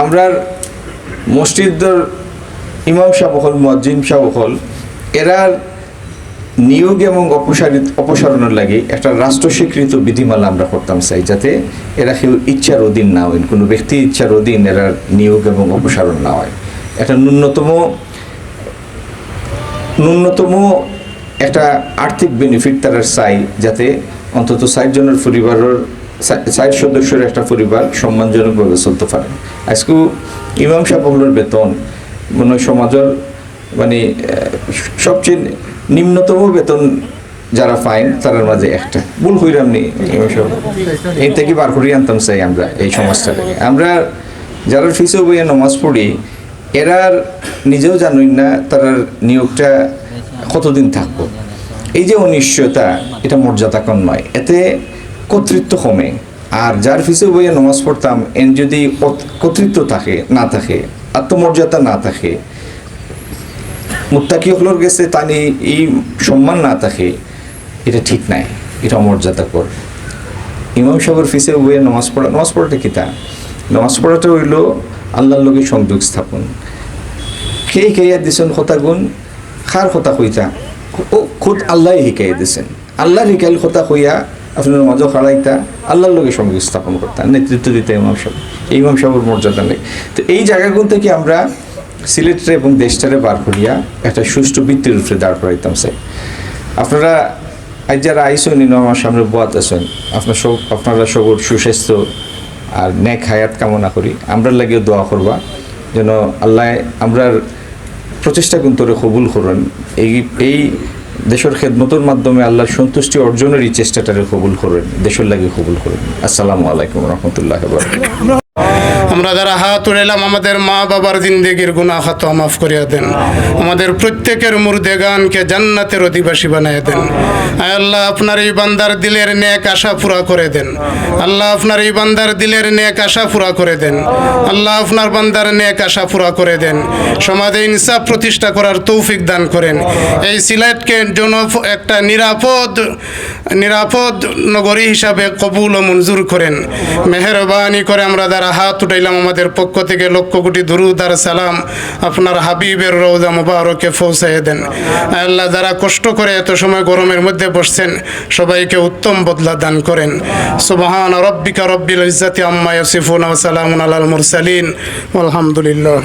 আমরার মসজিদর ইমাম সাহ হল মজ্জিম সাহ হল, এরার নিয়োগ এবং অপসারিত, অপসারণের লাগে একটা রাষ্ট্র স্বীকৃত বিধিমালা আমরা করতাম চাই, যাতে এরা কেউ ইচ্ছার অধীন না হয়, কোনো ব্যক্তি ইচ্ছার অধীন এরা নিয়োগ এবং অপসারণ না হয়। একটা ন্যূনতম ন্যূনতম একটা আর্থিক বেনিফিট তারা চাই, যাতে অন্তত ষাট জনের পরিবারের, ষাট সদস্যের একটা পরিবার সম্মানজনকভাবে চলতে পারে। আজকে ইমাম সাহেবগুলোর বেতন, মনে সমাজের মানে সবচেয়ে নিম্নতম বেতন যারা পাইন তার মাঝে একটা। ভুল হইরাম নি এই থেকে বার করিয়ে আনতাম চাই আমরা এই সমাজটা থেকে। আমরা যারা ফিসে বইয়া নমাজ পড়ি, এরার নিজেও জানুই না তার নিয়োগটা কতদিন থাকব। এই যে অনিশ্চয়তা, এটা মর্যাদা মর্যাদাকর নয়। এতে কর্তৃত্ব কমে। আর যার ফিসে বইয়ে নমাজ পড়তাম, এন যদি কর্তৃত্ব থাকে, না থাকে, আত্মমর্যাদা না থাকে, মুত্তাকি হলোর গেছে, তানি এই সম্মান না থাকে, এটা ঠিক নাই, এটা অমর্যাদাকর। ইমাম সাহেবের ফিসে বইয়ে নামাজ পড়া নামাজ পড়াটা কি তা? নামাজ পড়াটা হইল আল্লাহর লগে সংযোগ স্থাপন। কে শিকাইয়া দিছেন কথা গুণ খার কইতা? ও খুদ আল্লাহ শিকাই দিছেন। আল্লাহ শিকাইল কথা কইয়া আপনার মাঝে খাড়াইতা আল্লাহর লোকের সঙ্গে স্থাপন করতা নেতৃত্ব দিতে ইমাম সাহেব। এই ইমাম সাহেবের মর্যাদা নেই। তো এই জায়গাগুলো থেকে আমরা সিলেটরে এবং দেশটারে বার করিয়া একটা সুষ্ঠু বৃত্তির উপরে দাঁড় করাইতাম চাই আপনারা আজ যারা আইসেন আমার সামনে বোয়াত আছেন, আপনার সব, আপনারা সবর সুস্বাস্থ্য আর ন্যাক হায়াত কামনা করি। আমরা লাগিয়ে দোয়া করবা, যেন আল্লাহ আমরার প্রচেষ্টা কিন্তু কবুল করুন। এই এই দেশের খেদমতের মাধ্যমে আল্লাহর সন্তুষ্টি অর্জনের এই চেষ্টাটারে কবুল করেন, দেশের লাগে কবুল করেন। আসসালামু আলাইকুম রহমতুল্লাহ আমরা যারা হাত উড়াইলাম, আমাদের মা বাবার জিন্দেগির গুণা খাত মাফ করিয়া দেন। আমাদের প্রত্যেকের মুর্দে গানকে জান্নাতের অধিবাসী বানায় দেন। আল্লাহ, আপনার এই বান্দার দিলের নেক আশা পুরা করে দেন। আল্লাহ, আপনার এই বান্দার দিলের নেক আশা পুরা করে দেন। আল্লাহ, আপনার বান্দার নেক আশা পুরা করে দেন। সমাজে ইনসাফ প্রতিষ্ঠা করার তৌফিক দান করেন। এই সিলেটকে জন একটা নিরাপদ নিরাপদ নগরী হিসাবে কবুল ও মঞ্জুর করেন। মেহরবানি করে আমরা যারা হাত উঠাইলাম আমাদের পক্ষ থেকে লক্ষ কোটি দুরুদার সালাম। আপনার হাবিবের রৌদা মুবারকে পৌঁছাইয়ে দেন। আল্লাহ যারা কষ্ট করে এত সময় গরমের মধ্যে বসছেন, সবাইকে উত্তম বদলা দান করেন। সুবহান রব্বিকা রব্বিল ইজ্জাতি আম্মা ইয়াসিফুন ওয়া সালামুন আলাল মুরসালিন। আলহামদুলিল্লাহ